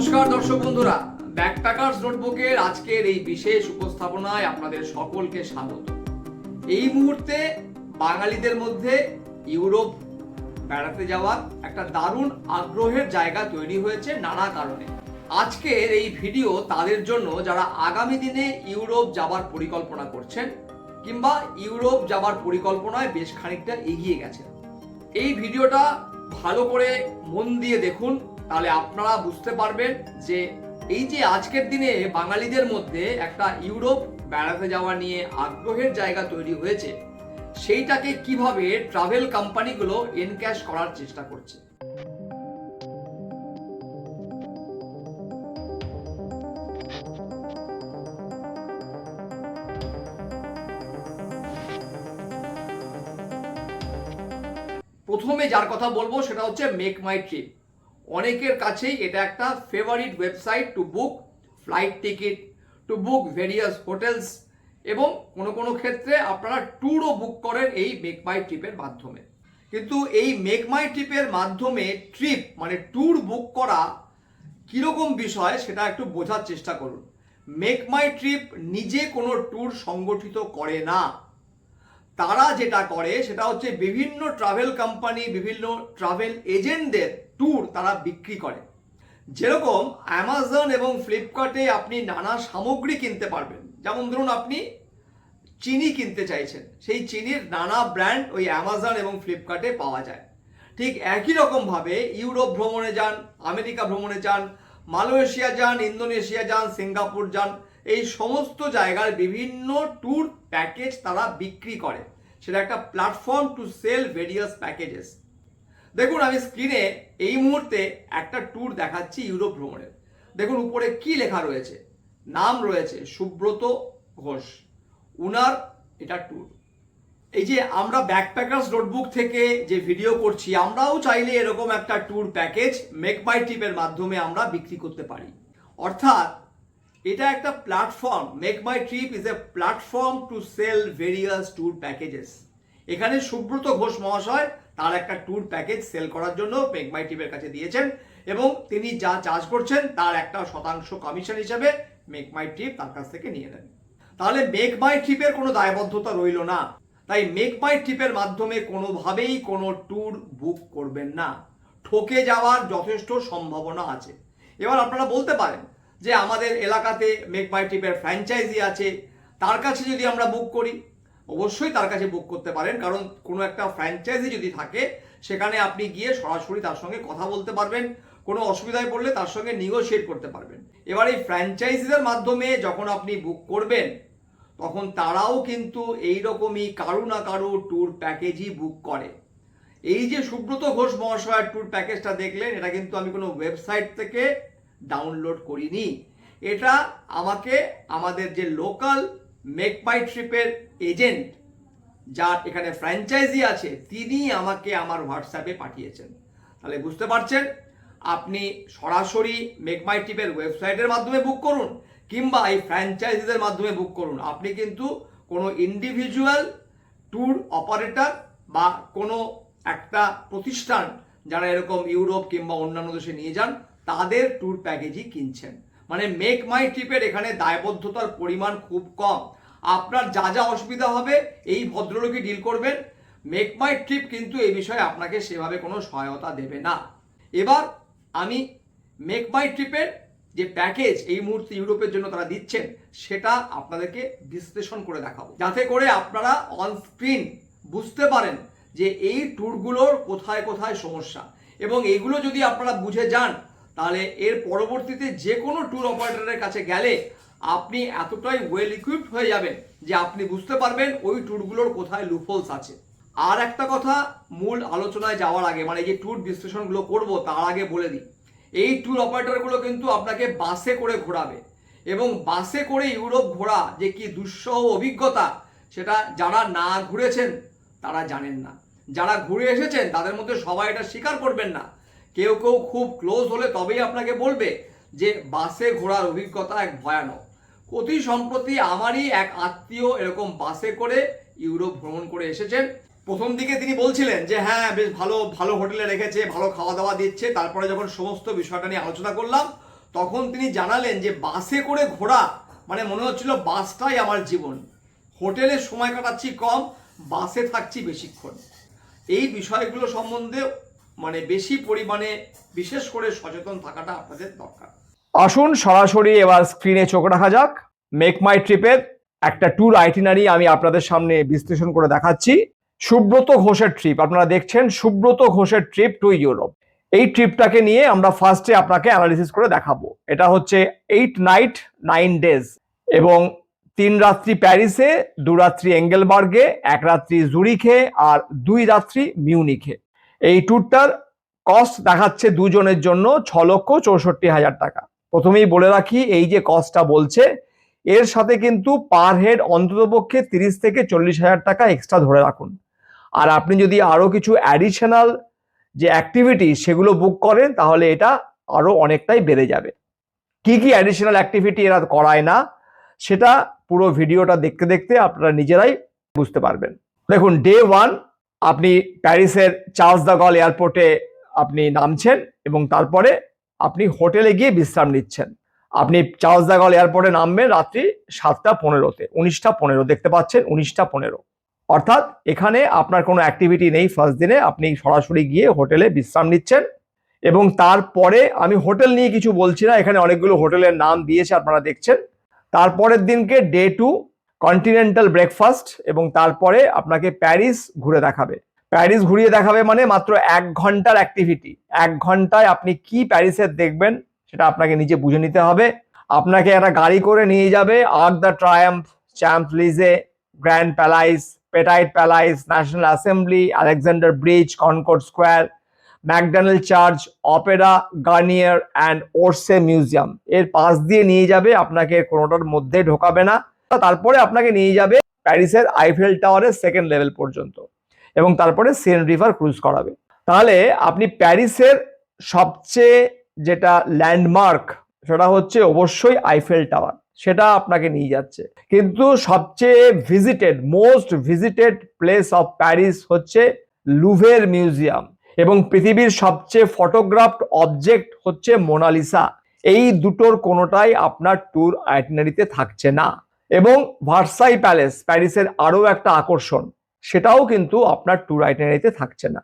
নমস্কার দর্শক বন্ধুরা ব্যাকপ্যাকার্স নোটবুকের আজকের এই বিশেষ উপস্থাপনায় আপনাদের সকলকে স্বাগত। এই মুহূর্তে বাঙালিদের মধ্যে ইউরোপ বেড়াতে যাওয়ার একটা দারুণ আগ্রহের জায়গা তৈরি হয়েছে নানা কারণে। আজকের এই ভিডিও তাদের জন্য যারা আগামী দিনে ইউরোপ যাবার পরিকল্পনা করছেন কিংবা ইউরোপ যাবার পরিকল্পনায় বেশ খানিকটা এগিয়ে গেছে এই ভিডিওটা ভালো করে মন দিয়ে দেখুন তাহলে আপনারা বুঝতে পারবেন যে এই যে আজকের দিনে বাঙালিদের মধ্যে একটা ইউরোপ বেড়াতে যাওয়া নিয়ে আগ্রহের জায়গা তৈরি হয়েছে, সেইটাকে কীভাবে ট্রাভেল কোম্পানিগুলো এনক্যাশ করার চেষ্টা করছে। প্রথমে যার কথা বলব সেটা হচ্ছে মেক মাই ট্রিপ অনেকের কাছেই এটা একটা favourite website to book flight ticket to book various hotels এবং কোনো কোনো ক্ষেত্রে আপনারা ট্যুরও বুক করেন এই মেক মাই ট্রিপের মাধ্যমে। কিন্তু এই মেক মাই ট্রিপের মাধ্যমে ট্রিপ মানে ট্যুর বুক করা কীরকম বিষয় সেটা একটু বোঝার চেষ্টা করুন। মেক মাই ট্রিপ নিজে কোনো ট্যুর সংগঠিত করে না। তারা যেটা করে সেটা হচ্ছে বিভিন্ন ট্রাভেল কোম্পানি বিভিন্ন ট্রাভেল এজেন্টদের ট্যুর তারা বিক্রি করে। যেরকম অ্যামাজন এবং ফ্লিপকার্টে আপনি নানা সামগ্রী কিনতে পারবেন। যেমন ধরুন আপনি চিনি কিনতে চাইছেন, সেই চিনির নানা ব্র্যান্ড ওই অ্যামাজন এবং ফ্লিপকার্টে পাওয়া যায়। ঠিক একই রকমভাবে ইউরোপ ভ্রমণে যান, আমেরিকা ভ্রমণে যান, মালয়েশিয়া যান, ইন্দোনেশিয়া যান, সিঙ্গাপুর যান এই সমস্ত জায়গার বিভিন্ন ট্যুর প্যাকেজ তারা বিক্রি করে। সেটা একটা platform to sell various packages দেখুন, আমি স্ক্রিনে এই মুহূর্তে একটা ট্যুর দেখাচ্ছি ইউরোপ ভ্রমণের দেখুন, উপরে কি লেখা রয়েছে? নাম রয়েছে সুব্রত ঘোষ। উনার এটা ট্যুর এই যে আমরা ব্যাকপ্যাকার্স নোটবুক থেকে যে ভিডিও করছি, আমরাও চাইলে এরকম একটা ট্যুর প্যাকেজ মেক মাই ট্রিপের মাধ্যমে আমরা বিক্রি করতে পারি। অর্থাৎ এটা একটা platform make my trip is a platform to sell various tour packages এখানে সুব্রত ঘোষ মহাশয় তার একটা ট্যুর প্যাকেজ সেল করার জন্য মেক মাই ট্রিপের কাছে দিয়েছেন এবং তিনি যা চার্জ করছেন তার একটা শতাংশ কমিশন হিসেবে মেক মাই ট্রিপ তার কাছ থেকে নিয়ে নেন। তাহলে মেক মাই ট্রিপের কোনো দায়বদ্ধতা রইল না। তাই মেক মাই ট্রিপের মাধ্যমে কোনোভাবেই কোনো ট্যুর বুক করবেন না। ঠকে যাওয়ার যথেষ্ট সম্ভাবনা আছে। এবার আপনারা বলতে পারেন যে আমাদের এলাকাতে মেক মাই ট্রিপের ফ্র্যাঞ্চাইজি আছে, তার কাছে যদি আমরা বুক করি, অবশ্যই তার কাছে বুক করতে পারেন, কারণ কোনো একটা ফ্র্যাঞ্চাইজি যদি থাকে, সেখানে আপনি গিয়ে সরাসরি তার সঙ্গে কথা বলতে পারবেন, কোনো অসুবিধায় পড়লে তার সঙ্গে নিগোশিয়েট করতে পারবেন। এবার এই ফ্র্যাঞ্চাইজিদের মাধ্যমে যখন আপনি বুক করবেন, তখন তারাও কিন্তু এই রকমই কারু না কারু ট্যুর প্যাকেজই বুক করে। এই যে সুব্রত ঘোষ মহাশয়ের ট্যুর প্যাকেজটা দেখলেন, এটা কিন্তু আমি কোনো ওয়েবসাইট থেকে ডাউনলোড করিনি। এটা আমাকে আমাদের যে লোকাল মেক মাই ট্রিপের এজেন্ট যার এখানে ফ্র্যাঞ্চাইজি আছে, তিনি আমাকে আমার হোয়াটসঅ্যাপে পাঠিয়েছেন। তাহলে বুঝতে পারছেন, আপনি সরাসরি মেক মাই ট্রিপের ওয়েবসাইটের মাধ্যমে বুক করুন, কিংবা এই ফ্র্যাঞ্চাইজিদের মাধ্যমে বুক করুন। আপনি কিন্তু কোনো ইন্ডিভিজুয়াল ট্যুর অপারেটর বা কোনো একটা প্রতিষ্ঠান, যারা এরকম ইউরোপ কিংবা অন্যান্য দেশে নিয়ে যান তাদের ট্যুর প্যাকেজই কিনছেন। মানে মেক মাই ট্রিপের এখানে দায়বদ্ধতার পরিমাণ খুব কম। আপনার যা যা অসুবিধা হবে, এই ভদ্রলোকই ডিল করবেন। মেক মাই ট্রিপ কিন্তু এই বিষয়ে আপনাকে সেভাবে কোনো সহায়তা দেবে না। এবার আমি মেক মাই ট্রিপের যে প্যাকেজ এই মুহূর্তে ইউরোপের জন্য তারা দিচ্ছেন, সেটা আপনাদেরকে বিশ্লেষণ করে দেখাবো। যাতে করে আপনারা অন স্ক্রিন বুঝতে পারেন যে এই ট্যুরগুলোর কোথায় কোথায় সমস্যা। এবং এইগুলো যদি আপনারা বুঝে যান তাহলে এর পরবর্তীতে যে কোনো ট্যুর অপারেটরের কাছে গেলে আপনি এতটাই ওয়েল ইকুইপড হয়ে যাবেন যে আপনি বুঝতে পারবেন ওই ট্যুরগুলোর কোথায় লুফলস আছে। আর একটা কথা, মূল আলোচনায় যাওয়ার আগে মানে যে ট্যুর বিশ্লেষণগুলো করব, তার আগে বলে দিই। এই ট্যুর অপারেটরগুলো কিন্তু আপনাকে বাসে করে ঘোরাবে এবং বাসে করে ইউরোপ ঘোরা যে কি দুঃসহ অভিজ্ঞতা, সেটা যারা না ঘুরেছেন, তারা জানেন না। যারা ঘুরে এসেছেন, তাদের মধ্যে সবাই এটা স্বীকার করবেন না। কেউ কেউ খুব ক্লোজ হলে তবেই আপনাকে বলবে যে বাসে ঘোরার অভিজ্ঞতা এক ভয়ানক। অতি সম্প্রতি আমারই এক আত্মীয় এরকম বাসে করে ইউরোপ ভ্রমণ করে এসেছেন। প্রথম দিকে তিনি বলছিলেন যে হ্যাঁ বেশ ভালো ভালো হোটেলে রেখেছে, ভালো খাওয়া দাওয়া দিচ্ছে। তারপরে যখন সমস্ত বিষয়টা নিয়ে আলোচনা করলাম, তখন তিনি জানালেন যে, বাসে করে ঘোরা মানে মনে হচ্ছিল বাসটাই আমার জীবন। হোটেলে সময় কাটাচ্ছি কম, বাসে থাকছি বেশিক্ষণ। এই বিষয়গুলো সম্বন্ধে মানে বেশি পরিমাণে বিশেষ করে সচেতন থাকাটা আপনাদের দরকার। আসুন সরাসরি এবার স্ক্রিনে চোখ রাখা যাক। মেক মাই ট্রিপের একটা ট্যুর আইটিনারি আমি আপনাদের সামনে বিশ্লেষণ করে দেখাচ্ছি। সুব্রত ঘোষের ট্রিপ আপনারা দেখছেন সুব্রত ঘোষের ট্রিপ টু ইউরোপ এই ট্রিপটাকে নিয়ে আমরা ফার্স্টে আপনাকে অ্যানালিসিস করে দেখাবো। এটা হচ্ছে এইট নাইট নাইন ডেজ এবং তিন রাত্রি প্যারিসে, দু রাত্রি এঙ্গেলবার্গে, এক রাত্রি জুরিখে আর দুই রাত্রি মিউনিখে। এই ট্যুরটার কস্ট দেখাচ্ছে দুজনের জন্য ছ লক্ষ চৌষট্টি হাজার টাকা। প্রথমেই বলে রাখি, এই যে কস্টটা বলছে, এর সাথে কিন্তু পার হেড অন্ততপক্ষে তিরিশ থেকে চল্লিশ হাজার টাকা এক্সট্রা ধরে রাখুন। আর আপনি যদি আরও কিছু অ্যাডিশনাল যে অ্যাক্টিভিটি সেগুলো বুক করেন, তাহলে এটা আরও অনেকটাই বেড়ে যাবে। কি কি অ্যাডিশনাল অ্যাক্টিভিটি এরা করায় না, সেটা পুরো ভিডিওটা দেখতে দেখতে আপনারা নিজেরাই বুঝতে পারবেন। দেখুন ডে ওয়ান আপনি প্যারিসের চার্লস দ্য গল এয়ারপোর্টে আপনি নামছেন এবং তারপরে আপনি হোটেলে গিয়ে বিশ্রাম নিচ্ছেন। আপনি চার্লস দ্য গল এয়ারপোর্টে নামবেন রাত্রি সাতটা পনেরোতে, উনিশটা পনেরো, দেখতে পাচ্ছেন উনিশটা পনেরো। অর্থাৎ এখানে আপনার কোনো অ্যাক্টিভিটি নেই ফার্স্ট দিনে, আপনি সরাসরি গিয়ে হোটেলে বিশ্রাম নিচ্ছেন এবং তারপরে আমি হোটেল নিয়ে কিছু বলছি না, এখানে অনেকগুলো হোটেলের নাম দিয়েছে আপনারা দেখছেন। তারপরের দিনকে ডে টু কন্টিনেন্টাল ব্রেকফাস্ট এবং তারপরে আপনাকে প্যারিস ঘুরে দেখাবে। প্যারিস ঘুরিয়ে দেখাবে মানে মাত্র এক ঘণ্টার অ্যাক্টিভিটি এক ঘন্টায় আপনি কি প্যারিসের দেখবেন সেটা আপনাকে নিজে বুঝে নিতে হবে। আপনাকে একটা গাড়ি করে নিয়ে যাবে Arc de Triomphe Champs, Grand Palais, Petit Palais, National Assembly, Alexander bridge, Concorde square ম্যাকডানেল church, opera, Garnier and Orsay museum. এর পাশ দিয়ে নিয়ে যাবে, আপনাকে কোনোটার মধ্যে ঢোকাবে না। তারপরে আপনাকে নিয়ে যাবে প্যারিসের আইফেল টাওয়ারের সেকেন্ড লেভেল পর্যন্ত এবং তারপরে সেন রিভার ক্রুজ করাবে। তাহলে আপনি প্যারিসের সবচেয়ে যেটা ল্যান্ডমার্ক, সেটা হচ্ছে অবশ্যই আইফেল টাওয়ার, সেটা আপনাকে নিয়ে যাচ্ছে। কিন্তু সবচেয়ে visited most visited place of Paris হচ্ছে লুভের মিউজিয়াম এবং পৃথিবীর সবচেয়ে ফটোগ্রাফড অবজেক্ট হচ্ছে মোনালিসা এই দুটোর কোনোটাই আপনার ট্যুর আইটিনারিতে থাকছে না। এবং ভার্সাই প্যালেস প্যারিসের আরও একটা আকর্ষণ, সেটাও কিন্তু আপনার ট্যুর আইটিনারিতে থাকছে না।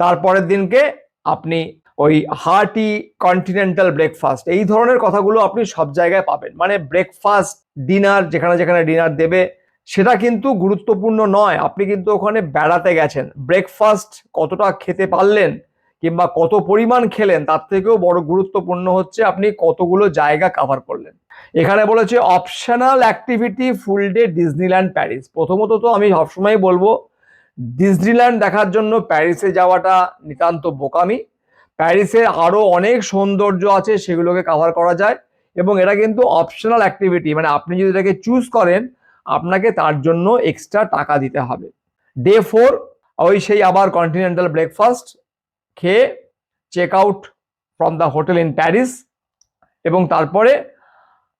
তারপরের দিনকে আপনি ওই হার্টি কন্টিনেন্টাল ব্রেকফাস্ট এই ধরনের কথাগুলো আপনি সব জায়গায় পাবেন। মানে ব্রেকফাস্ট ডিনার যেখানে যেখানে ডিনার দেবে, সেটা কিন্তু গুরুত্বপূর্ণ নয়। আপনি কিন্তু ওখানে বেড়াতে গেছেন। ব্রেকফাস্ট কতটা খেতে পারলেন কিংবা কত পরিমাণ খেলেন, তার থেকেও বড় গুরুত্বপূর্ণ হচ্ছে আপনি কতগুলো জায়গা কাভার করলেন। এখানে বলেছে optional activity full day Disneyland Paris প্রথমত তো আমি সবসময় বলব ডিজনিল্যান্ড দেখার জন্য প্যারিসে যাওয়াটা নিতান্ত বোকামি। প্যারিসে আরও অনেক সৌন্দর্য আছে, সেগুলোকে কাভার করা যায়। এবং এটা কিন্তু অপশনাল অ্যাক্টিভিটি মানে আপনি যদি এটাকে চুজ করেন, আপনাকে তার জন্য এক্সট্রা টাকা দিতে হবে। ডে ফোর ওই সেই আবার কন্টিনেন্টাল ব্রেকফাস্ট খেয়ে check out from the hotel in Paris এবং তারপরে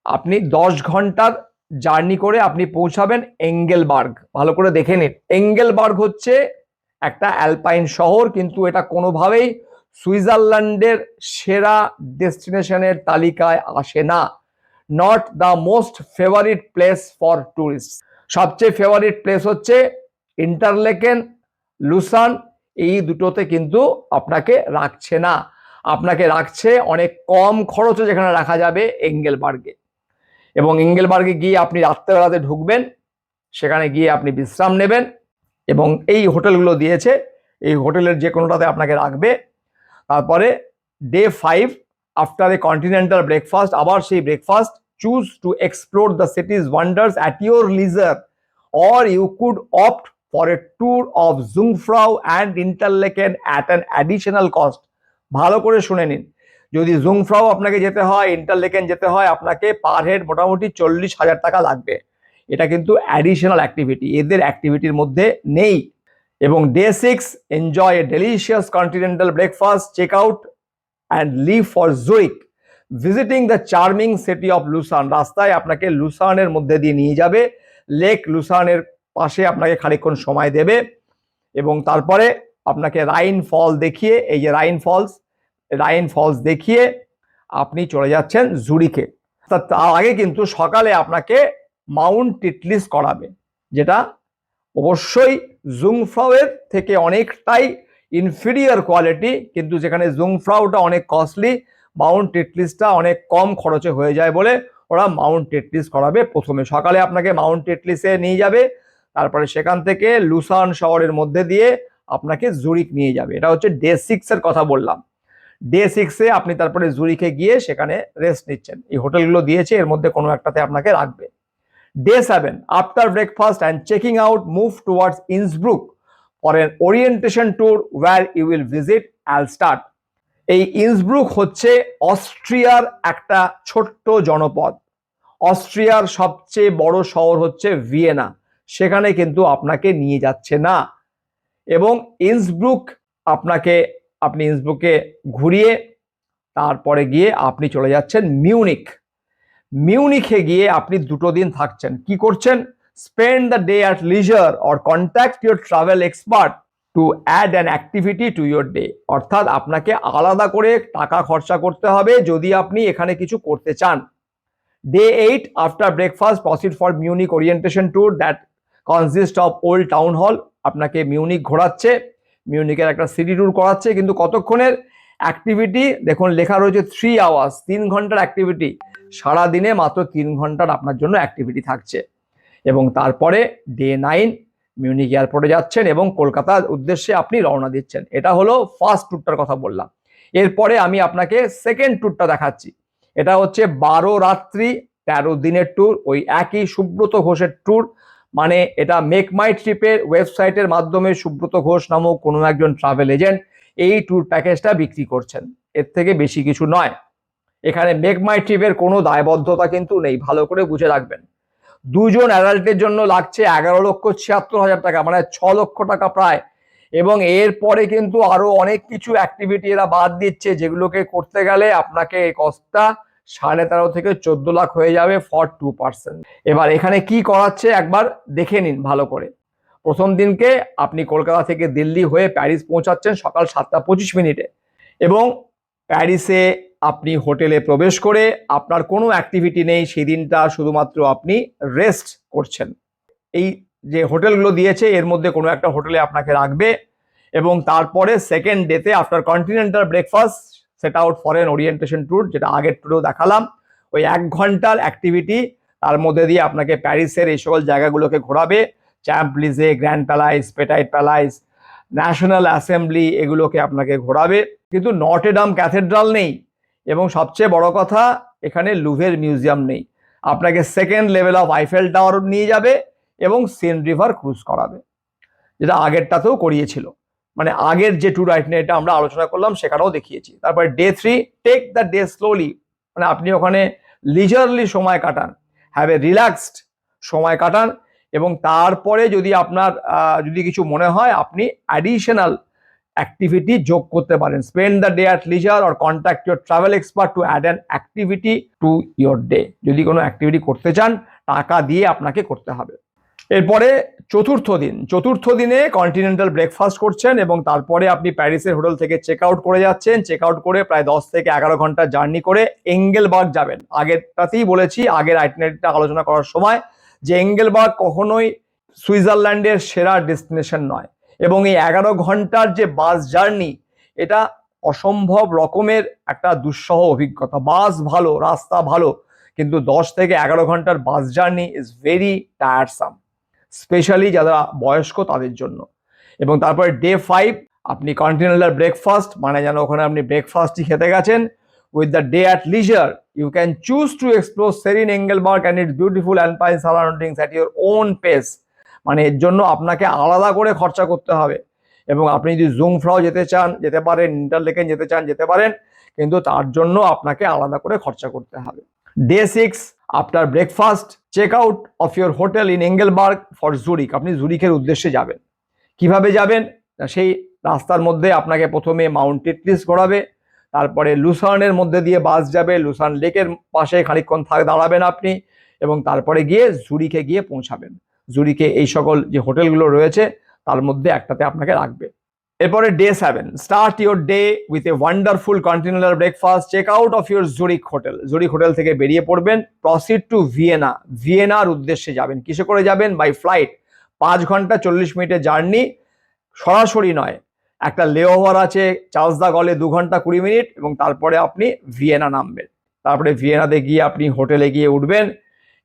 আপনি দশ ঘণ্টার জার্নি করে আপনি পৌঁছাবেন এঙ্গেলবার্গ ভালো করে দেখে নিন। এঙ্গেলবার্গ হচ্ছে একটা অ্যালপাইন শহর, কিন্তু এটা কোনোভাবেই সুইজারল্যান্ডের সেরা ডেস্টিনেশনের তালিকায় আসে না। Not the most favourite place for tourist সবচেয়ে ফেভারিট প্লেস হচ্ছে ইন্টারলেকেন লুসান এই দুটোতে কিন্তু আপনাকে রাখছে না। আপনাকে রাখছে অনেক কম খরচে যেখানে রাখা যাবে এঙ্গেলবার্গে। এবং এঙ্গেলবার্গে গিয়ে আপনি রাত্রেবেলাতে ঢুকবেন, সেখানে গিয়ে আপনি বিশ্রাম নেবেন এবং এই হোটেলগুলো দিয়েছে, এই হোটেলের যে কোনোটাতে আপনাকে রাখবে। তারপরে day five after a continental breakfast আবার সেই breakfast choose to explore the city's wonders at your leisure or you could opt for a tour of Jungfrau and Interlaken at an additional cost ভালো করে শুনে নিন। যদি জুংফ্রাও আপনাকে যেতে হয় ইন্টারলেকেন যেতে হয়, আপনাকে পার হেড মোটামুটি চল্লিশ হাজার টাকা লাগবে। এটা কিন্তু অ্যাডিশনাল অ্যাক্টিভিটি এদের অ্যাক্টিভিটির মধ্যে নেই। এবং day six enjoy a delicious continental breakfast check out and leave for Zurich visiting the charming city of Lausanne রাস্তায় আপনাকে লুসানের মধ্যে দিয়ে নিয়ে যাবে। লেক লুসানের পাশে আপনাকে খানিকক্ষণ সময় দেবে এবং তারপরে আপনাকে রাইন ফল দেখিয়ে, এই যে রাইন ফলস রাইন ফলস দেখিয়ে আপনি চলে যাচ্ছেন জুরিকে তার আগে কিন্তু সকালে আপনাকে মাউন্ট টিটলিস করাবে, যেটা অবশ্যই জুংফ্রাউয়ের থেকে অনেকটাই ইনফিরিয়ার কোয়ালিটি কিন্তু যেখানে জুংফ্রাউটা অনেক কস্টলি মাউন্ট টেটলিসটা অনেক কম খরচে হয়ে যায় বলে ওরা মাউন্ট টেটলিস করাবে প্রথমে। সকালে আপনাকে মাউন্ট টেটলিসে নিয়ে যাবে তারপরে সেখান থেকে লুসান শহরের মধ্যে দিয়ে আপনাকে জুরিক নিয়ে যাবে। এটা হচ্ছে ডে সিক্স এর কথা বললাম। ডে সিক্সে আপনি তারপরে জুরিকে গিয়ে সেখানে রেস্ট নিচ্ছেন। এই হোটেলগুলো দিয়েছে, এর মধ্যে কোনো একটাতে আপনাকে রাখবে। Day seven, after breakfast and checking out, move towards Innsbruck for an orientation tour where you will visit al Altstadt এই ইন্সব্রুক হচ্ছে অস্ট্রিয়ার একটা ছোট্ট জনপদ। অস্ট্রিয়ার সবচেয়ে বড় শহর হচ্ছে ভিয়েনা। সেখানে কিন্তু আপনাকে নিয়ে যাচ্ছে না। এবং ইন্সব্রুক আপনাকে, আপনি ইন্সব্রুকে ঘুরিয়ে তারপরে গিয়ে আপনি চলে যাচ্ছেন মিউনিক। মিউনিখে গিয়ে আপনি দুটো দিন থাকছেন। কি করছেন? Spend the day at leisure or contact your travel expert to add an activity to your day. অর্থাৎ আপনাকে আলাদা করে টাকা খরচা করতে হবে যদি আপনি এখানে কিছু করতে চান। Day eight after breakfast proceed for Munich orientation tour that consist of old town hall আপনাকে মিউনিক ঘোরাচ্ছে মিউনিকের একটা সিটি ট্যুর করাচ্ছে, কিন্তু কতক্ষণের? অ্যাক্টিভিটি দেখুন, লেখা রয়েছে থ্রি আওয়ার্স তিন ঘণ্টার অ্যাক্টিভিটি সারা দিনে মাত্র তিন ঘণ্টার আপনার জন্য অ্যাক্টিভিটি থাকছে। এবং তারপরে ডে নাইন মিউনিক এয়ারপোর্টে যাচ্ছেন এবং কলকাতার উদ্দেশ্যে আপনি রওনা দিচ্ছেন। এটা হলো ফার্স্ট ট্যুরটার কথা বললাম। এরপরে আমি আপনাকে সেকেন্ড ট্যুরটা দেখাচ্ছি। এটা হচ্ছে বারো রাত্রি, তেরো দিনের ট্যুর ওই একই সুব্রত ঘোষের ট্যুর মানে এটা মেক মাই ট্রিপের ওয়েবসাইটের মাধ্যমে সুব্রত ঘোষ নামক কোনো একজন ট্রাভেল এজেন্ট এই ট্যুর প্যাকেজটা বিক্রি করছেন। এর থেকে বেশি কিছু নয়। এখানে মেক মাই ট্রিপের কোনো দায়বদ্ধতা কিন্তু নেই, ভালো করে বুঝে রাখবেন। দুজন অ্যাডাল্টের জন্য লাগছে এগারো লক্ষ ছিয়াত্তর হাজার টাকা মানে ছ লক্ষ টাকা প্রায়। এবং এরপরে কিন্তু আরও অনেক কিছু অ্যাক্টিভিটি এরা বাদ দিচ্ছে, যেগুলোকে করতে গেলে আপনাকে এই কস্টটা সাড়ে তেরো থেকে চোদ্দ লাখ হয়ে যাবে ফর টু পার্সেন্ট এবার এখানে কি করাচ্ছে একবার দেখে নিন ভালো করে। প্রথম দিনকে আপনি কলকাতা থেকে দিল্লি হয়ে প্যারিস পৌঁছাচ্ছেন সকাল সাতটা পঁচিশ মিনিটে এবং প্যারিসে আপনি হোটেলে প্রবেশ করে আপনার কোনো অ্যাক্টিভিটি নেই সেই দিনটা শুধুমাত্র আপনি রেস্ট করছেন। এই যে হোটেলগুলো দিয়েছে, এর মধ্যে কোনো একটা হোটেলে আপনাকে রাখবে এবং তারপরে সেকেন্ড ডেতে after continental breakfast set out for an orientation tour যেটা আগের ট্যুরেও দেখালাম। ওই এক ঘণ্টার অ্যাক্টিভিটি তার মধ্যে দিয়ে আপনাকে প্যারিসের এই সকল জায়গাগুলোকে ঘোরাবে। Champs Elysees Grand Palais Petit Palais National Assembly এগুলোকে আপনাকে ঘোরাবে। কিন্তু নটেডাম ক্যাথেড্রাল নেই। এবং সবচেয়ে বড় কথা, এখানে লুভের মিউজিয়াম নেই। আপনাকে second level of Eiffel tower নিয়ে যাবে এবং সেন রিভার ক্রুজ করাবে। যেটা আগেরটাতেও করিয়েছিল। মানে আগের যে ট্যুর এটা আমরা আলোচনা করলাম, সেখানেও দেখিয়েছি। তারপরে day three take the day slowly মানে আপনি ওখানে লিজারলি সময় কাটান। হ্যাভ এ রিল্যাক্সড সময় কাটান এবং তারপরে যদি আপনার যদি কিছু মনে হয়, আপনি অ্যাডিশনাল অ্যাক্টিভিটি যোগ করতে পারেন। Spend the day at leisure or contact your travel expert to add an activity to your day যদি কোনো অ্যাক্টিভিটি করতে চান, টাকা দিয়ে আপনাকে করতে হবে। এরপরে চতুর্থ দিন। চতুর্থ দিনে কন্টিনেন্টাল ব্রেকফাস্ট করছেন এবং তারপরে আপনি প্যারিসের হোটেল থেকে চেক আউট করে যাচ্ছেন। চেক আউট করে প্রায় দশ থেকে এগারো ঘণ্টা জার্নি করে এঙ্গেলবার্গ যাবেন। আগেরটাতেই বলেছি, আগের আইটিনারিটা আলোচনা করার সময় যে এঙ্গেলবার্গ কখনোই সুইজারল্যান্ডের সেরা ডেস্টিনেশন নয় এবং এই এগারো ঘণ্টার যে বাস জার্নি এটা অসম্ভব রকমের একটা দুঃসহ অভিজ্ঞতা। বাস ভালো, রাস্তা ভালো, কিন্তু দশ থেকে এগারো ঘণ্টার bus journey is very tiresome specially যারা বয়স্ক তাদের জন্য। এবং তারপরে ডে ফাইভ আপনি কন্টিনেন্টাল ব্রেকফাস্ট মানে যেন ওখানে আপনি ব্রেকফাস্টই খেতে গেছেন। With the day at leisure you can choose to explore serene Engelberg and its beautiful alpine surroundings at your own pace মানে এর জন্য আপনাকে আলাদা করে খরচা করতে হবে। এবং আপনি যদি জুম ফ্রাও যেতে চান, যেতে পারেন ইন্টারলেকেন যেতে চান, যেতে পারেন, কিন্তু তার জন্য আপনাকে আলাদা করে খরচা করতে হবে। Day six after breakfast check out of your hotel in Engelberg for Zurich আপনি জুরিকের উদ্দেশ্যে যাবেন। কীভাবে যাবেন? সেই রাস্তার মধ্যে আপনাকে প্রথমে মাউন্ট টিটলিস ঘোরাবে তারপরে লুসার্নের মধ্যে দিয়ে বাস যাবে লুসার্ন লেকের পাশে খানিকক্ষণ থাক দাঁড়াবেন আপনি এবং তারপরে গিয়ে জুরিকে গিয়ে পৌঁছাবেন। জুরিকে এই সকল যে হোটেলগুলো রয়েছে, তার মধ্যে একটাতে আপনাকে রাখবে। এরপরে day seven start your day with a wonderful continental breakfast check out of your Zurich hotel Zurich hotel থেকে বেরিয়ে পড়বেন। প্রসিড টু ভিয়েনা ভিয়েনার উদ্দেশ্যে যাবেন। কিসে করে যাবেন? বাই ফ্লাইট পাঁচ ঘণ্টা চল্লিশ মিনিটের জার্নি। সরাসরি নয়, একটা লেওভার আছে চার্লসদা গলে দু ঘণ্টা কুড়ি মিনিট এবং তারপরে আপনি ভিয়েনা নামবেন। তারপরে ভিয়েনাতে গিয়ে আপনি হোটেলে গিয়ে উঠবেন।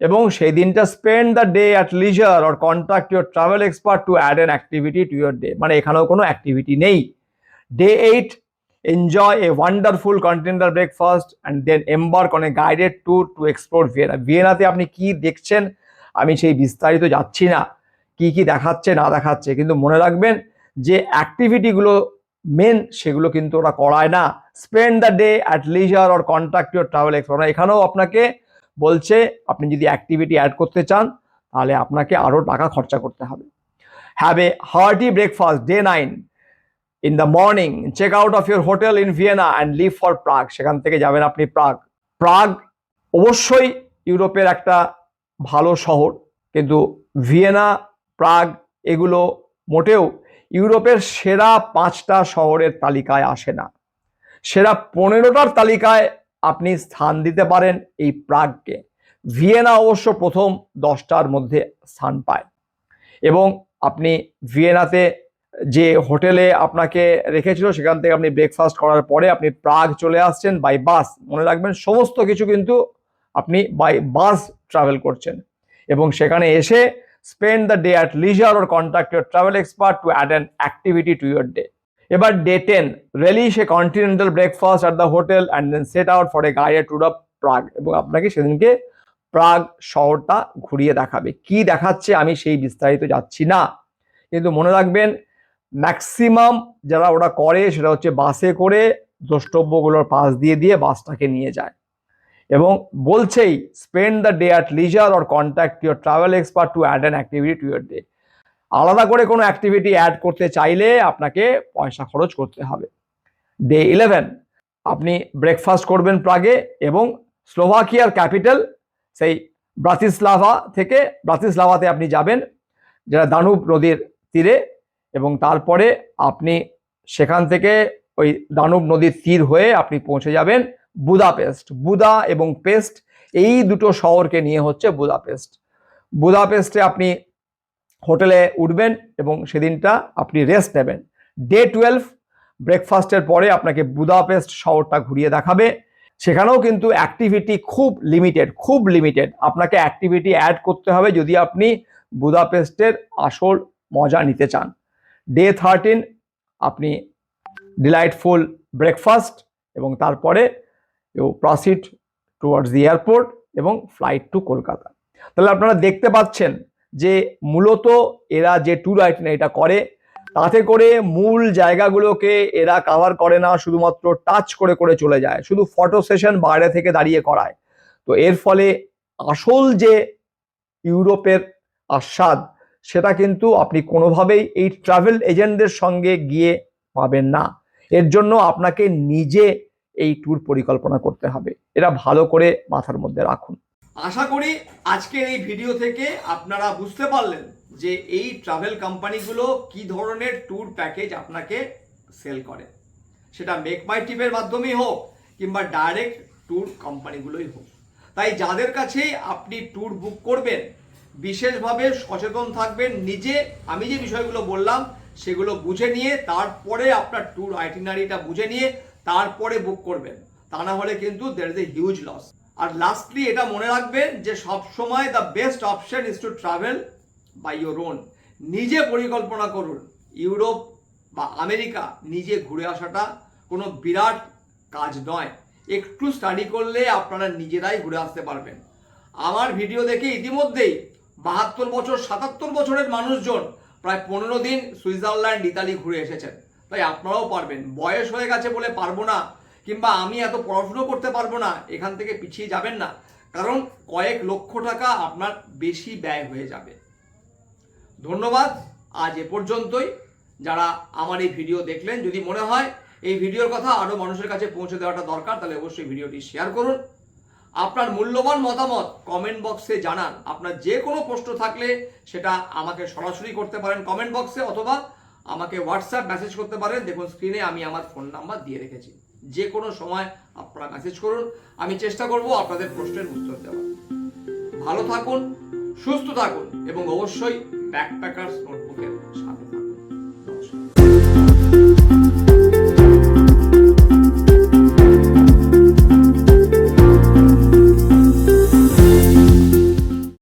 এবং সেই দিনটা spend the day at leisure or contact your travel expert to add an activity to your day মানে এখানেও কোনো অ্যাক্টিভিটি নেই। Day eight enjoy a wonderful continental breakfast and then embark a guided tour to explore Vienna ভিয়েনাতে আপনি কি দেখছেন? আমি সেই বিস্তারিত যাচ্ছি না। কি কি দেখাচ্ছে, না দেখাচ্ছে। কিন্তু মনে রাখবেন যে অ্যাক্টিভিটিগুলো মেন সেগুলো কিন্তু ওরা করায় না। Spend the day at leisure or contact your travel expert এখানেও আপনাকে বলছে, আপনি যদি অ্যাক্টিভিটি অ্যাড করতে চান, তাহলে আপনাকে আরও টাকা খরচা করতে হবে। Have a hearty breakfast day nine in the morning check out of your hotel in Vienna and leave for Prague সেখান থেকে যাবেন আপনি প্রাগ প্রাগ অবশ্যই ইউরোপের একটা ভালো শহর, কিন্তু ভিয়েনা প্রাগ এগুলো মোটেও ইউরোপের সেরা পাঁচটা শহরের তালিকায় আসে না। সেরা পনেরোটার তালিকায় আপনি স্থান দিতে পারেন এই প্রাগকে। ভিয়েনা অবশ্য প্রথম দশটার মধ্যে স্থান পায়। এবং আপনি ভিয়েনাতে যে হোটেলে আপনাকে রেখেছিল, সেখান থেকে আপনি ব্রেকফাস্ট করার পরে আপনি প্রাগ চলে আসছেন বাই বাস মনে রাখবেন, সমস্ত কিছু কিন্তু আপনি বাই বাস ট্রাভেল করছেন। এবং সেখানে এসে spend the day at leisure or contact your travel expert to add an activity to your day এবার day ten relish a continental breakfast at the hotel and then set out for a guided tour of Prague এবং আপনাকে সেদিনকে প্রাগ শহরটা ঘুরিয়ে দেখাবে। কি দেখাচ্ছে আমি সেই বিস্তারিত যাচ্ছি না। কিন্তু মনে রাখবেন ম্যাক্সিমাম যারা ওরা করে সেটা হচ্ছে বাসে করে দ্রষ্টব্যগুলোর পাশ দিয়ে দিয়ে বাসটাকে নিয়ে যায়। এবং বলছেই spend the day at leisure or contact your travel expert to add an activity to your day আলাদা করে কোনো অ্যাক্টিভিটি অ্যাড করতে চাইলে আপনাকে পয়সা খরচ করতে হবে। ডে ইলেভেন আপনি ব্রেকফাস্ট করবেন প্রাগে এবং স্লোভাকিয়ার ক্যাপিটাল সেই ব্রাতিস্লাভা থেকে ব্রাতিস্লাভাতে আপনি যাবেন, যেটা দানুব নদীর তীরে এবং তারপরে আপনি সেখান থেকে ওই দানুব নদীর তীর হয়ে আপনি পৌঁছে যাবেন বুদাপেস্ট বুদা এবং পেস্ট এই দুটো শহরকে নিয়ে হচ্ছে বুদাপেস্ট বুদাপেস্টে আপনি হোটেলে উঠবেন এবং সেদিনটা আপনি রেস্ট নেবেন। ডে টুয়েলভ ব্রেকফাস্টের পরে আপনাকে বুদাপেস্ট শহরটা ঘুরিয়ে দেখাবে। সেখানেও কিন্তু অ্যাক্টিভিটি খুব লিমিটেড খুব লিমিটেড আপনাকে অ্যাক্টিভিটি অ্যাড করতে হবে যদি আপনি বুদাপেস্টের আসল মজা নিতে চান। ডে থার্টিন আপনি ডিলাইটফুল ব্রেকফাস্ট এবং তারপরে you proceed towards the airport এবং ফ্লাইট টু কলকাতা তাহলে আপনারা দেখতে পাচ্ছেন যে মূলত এরা যে ট্যুর এটা করে, তাতে করে মূল জায়গাগুলোকে এরা কাভার করে না, শুধুমাত্র টাচ করে করে চলে যায়, শুধু ফটো সেশন বাইরে থেকে দাঁড়িয়ে করায়। তো এর ফলে আসল যে ইউরোপের আস্বাদ, সেটা কিন্তু আপনি কোনোভাবেই এই ট্রাভেল এজেন্টদের সঙ্গে গিয়ে পাবেন না। এর জন্য আপনাকে নিজে এই ট্যুর পরিকল্পনা করতে হবে। এটা ভালো করে মাথার মধ্যে রাখুন। আশা করি আজকের এই ভিডিও থেকে আপনারা বুঝতে পারলেন যে এই ট্রাভেল কোম্পানিগুলো কি ধরনের ট্যুর প্যাকেজ আপনাকে সেল করে। সেটা মেক মাই ট্রিপের মাধ্যমেই হোক কিংবা ডাইরেক্ট ট্যুর কোম্পানিগুলোই হোক। তাই যাদের কাছে আপনি ট্যুর বুক করবেন, বিশেষভাবে সচেতন থাকবেন, নিজে আমি যে বিষয়গুলো বললাম, সেগুলো বুঝে নিয়ে তারপরে আপনার ট্যুর আইটিনারিটা বুঝে নিয়ে তারপরে বুক করবেন। তা না হলে কিন্তু there is a huge loss R lastly এটা মনে রাখবেন যে সব সময় the best option is to travel by your own নিজে পরিকল্পনা করুন। ইউরোপ বা আমেরিকা নিজে ঘুরে আসাটা কোনো বিরাট কাজ নয়। একটু স্টাডি করলে আপনারা নিজেরাই ঘুরে আসতে পারবেন। আমার ভিডিও দেখে ইতিমধ্যেই বাহাত্তর বছর, সাতাত্তর বছরের মানুষজন প্রায় পনেরো দিন সুইজারল্যান্ড, ইতালি ঘুরে এসেছেন। তাই আপনারাও পারবেন। বয়স হয়ে গেছে বলে পারব না। কিংবা আমি এত পড়াশুনো করতে পারব না, এখান থেকে পিছিয়ে যাবেন না। কারণ কয়েক লক্ষ টাকা আপনার বেশি ব্যয় হয়ে যাবে। ধন্যবাদ, আজ এ পর্যন্তই। যারা আমার এই ভিডিও দেখলেন, যদি মনে হয় এই ভিডিওর কথা আরও মানুষের কাছে পৌঁছে দেওয়াটা দরকার, তাহলে অবশ্যই ভিডিওটি শেয়ার করুন। আপনার মূল্যবান মতামত কমেন্ট বক্সে জানান। আপনার যে কোনো প্রশ্ন থাকলে সেটা আমাকে সরাসরি করতে পারেন কমেন্ট বক্সে, অথবা আমাকে হোয়াটসঅ্যাপ মেসেজ করতে পারেন। দেখুন স্ক্রিনে আমি আমার ফোন নাম্বার দিয়ে রেখেছি। যে কোনো সময় আপনারা মেসেজ করুন, আমি চেষ্টা করব আপনাদের প্রশ্নের উত্তর দেওয়ার। ভালো থাকুন, সুস্থ থাকুন, এবং অবশ্যই ব্যাকপ্যাকার্স নোটবুকের সাথে থাকুন। নমস্কার।